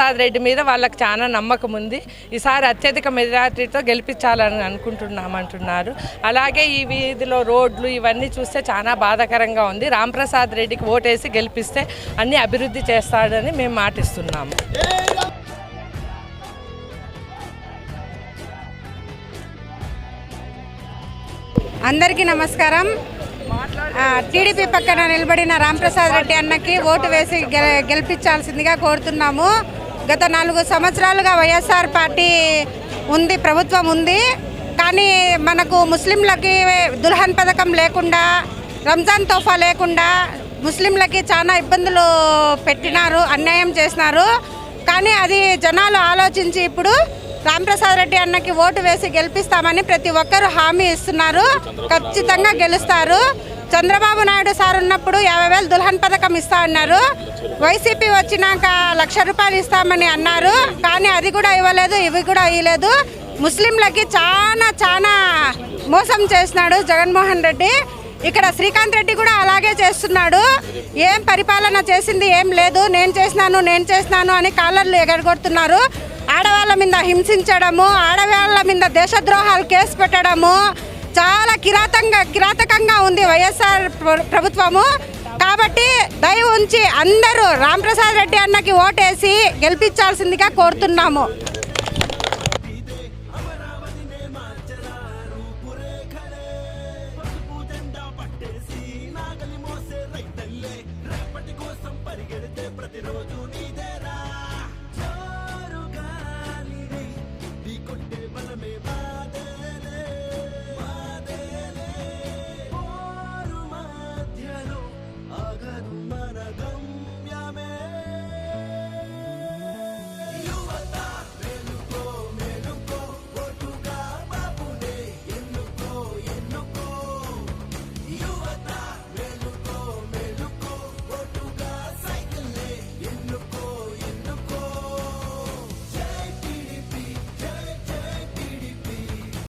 ప్రసాద్ రెడ్డి మీద వాళ్ళకి చాలా నమ్మకం ఉంది. ఈసారి అత్యధిక మెజార్టీతో గెలిపించాలని అనుకుంటున్నామంటున్నారు. అలాగే ఈ వీధిలో రోడ్లు ఇవన్నీ చూస్తే చాలా బాధాకరంగా ఉంది. రాంప్రసాద్ రెడ్డికి ఓటేసి గెలిపిస్తే అన్ని అభివృద్ధి చేస్తాడని మేము మాటిస్తున్నాము. అందరికీ నమస్కారం. టీడీపీ పక్కన నిలబడిన రాంప్రసాద్ రెడ్డి అన్నకి ఓటు వేసి గెలిపించాల్సిందిగా కోరుతున్నాము. గత నాలుగు సంవత్సరాలుగా వైఎస్ఆర్ పార్టీ ఉంది ప్రభుత్వం ఉంది. కానీ మనకు ముస్లింలకి దుల్హన్ పథకం లేకుండా రంజాన్ తోఫా లేకుండా ముస్లింలకి చాలా ఇబ్బందులు పెట్టినారు అన్యాయం చేసినారు. కానీ అది జనాలు ఆలోచించి ఇప్పుడు రామప్రసాద్ రెడ్డి అన్నకి ఓటు వేసి గెలిపిస్తామని ప్రతి ఒక్కరూ హామీ ఇస్తున్నారు. ఖచ్చితంగా గెలుస్తారు. చంద్రబాబు నాయుడు సార్ ఉన్నప్పుడు యాభై వేలు దుల్హన్ పథకం ఇస్తా అన్నారు. వైసీపీ వచ్చినాక లక్ష రూపాయలు ఇస్తామని అన్నారు. కానీ అది కూడా ఇవ్వలేదు ఇవి కూడా ఇవ్వలేదు ముస్లింలకి చాలా చాలా మోసం చేసినాడు జగన్మోహన్ రెడ్డి. ఇక్కడ శ్రీకాంత్ రెడ్డి కూడా అలాగే చేస్తున్నాడు. ఏం పరిపాలన చేసింది ఏం లేదు. నేను చేసినాను నేను చేసినాను అని కాలర్లు ఎగరగొడుతున్నారు. ఆడవాళ్ళ మీద హింసించడము ఆడవాళ్ళ మీద దేశద్రోహాలు కేసు పెట్టడము చాలా కిరాతంగా కిరాతకంగా ఉంది వైఎస్ఆర్ ప్రభుత్వము. కాబట్టి దయ ఉంచి అందరూ రాంప్రసాద్ రెడ్డి అన్నకి ఓటేసి గెలిపించాల్సిందిగా కోరుతున్నాము.